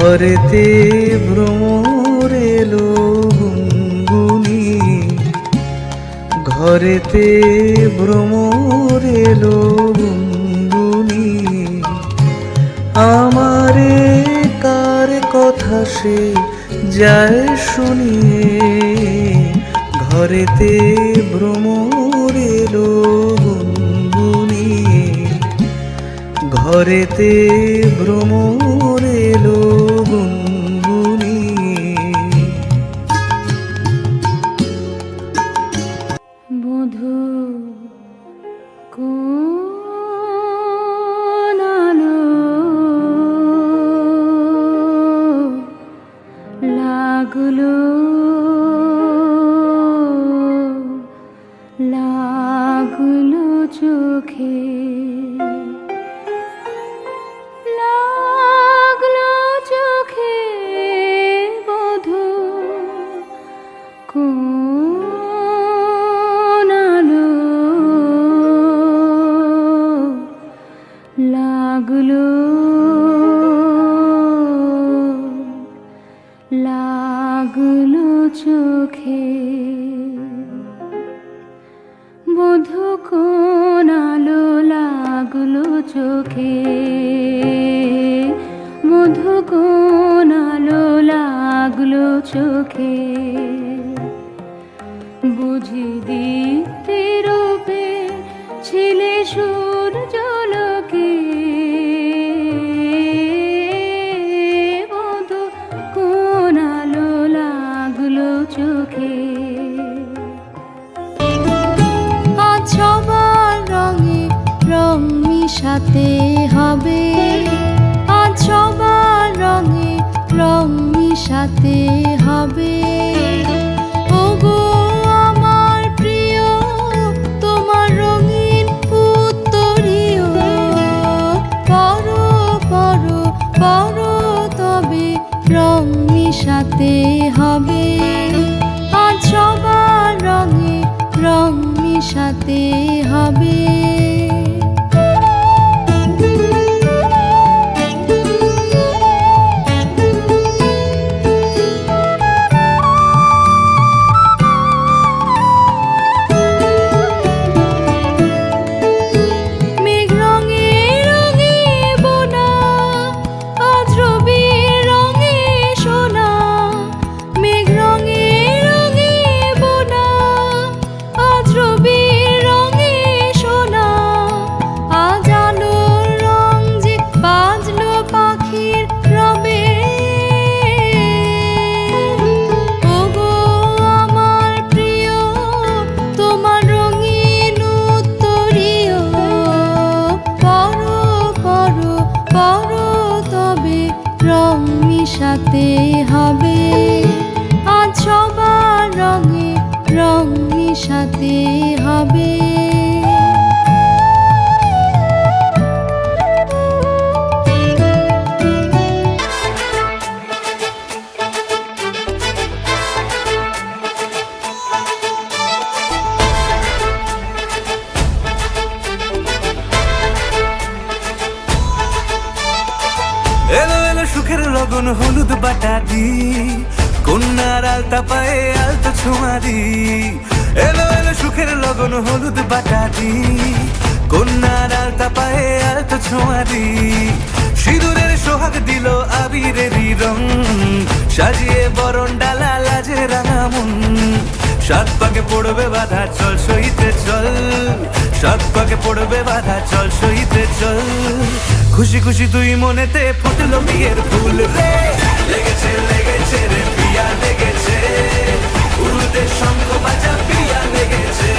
ঘরেতে ভ্রমর এলো গুনগুনি ঘরেতে ভ্রমর এলো গুনগুনি আমারে কার কথা সে যায় শুনিয়ে। ঘরেতে ভ্রমর এলো ঘরেতে ভ্রমর এলো গুনগুনি বধু লাগল লাগল চোখে লাগল চোখে। বধু কোন আলো লাগল চোখে? বধু কোন আলো লাগল চোখে? বুঝি দিতে রূপে ছিলে সূর্যলোকে মিশাতে হবে। আজ সবার রঙে রং মিশাতে হবে। ওগো আমার প্রিয়, তোমার রঙিন উত্তরীয় পরো পরো পরো, তবে রং মিশাতে হবে। মিশাতে হবে। আজ সবার রঙে রং মিশাতে হবে। সুখের লগন হলুদ বাটাদি কন্যার আলতা পায়ে আলতা ছোঁয়ারি এলো এলো, সুখের লগন হলুদ বাটাদি কন্যার আলতা পায়ে আলতা ছোঁয়ারি সিঁদুরের সোহাগ দিল আবিরেরই রং। সাজিয়ে বরণ ডালা লাজে রাঙা মন। সাত পাকে পড়বে বাধা, চল সইতে চল। সাত পাকে পড়বে বাধা, চল সইতে চল। খুশি খুশি তুই মনেতে ফুটলো বিয়ের ফুল রে। লেগেছে লেগেছে রে বিয়া লেগেছে। উড়ুতে শঙ্খ বাজা বিয়া লেগেছে।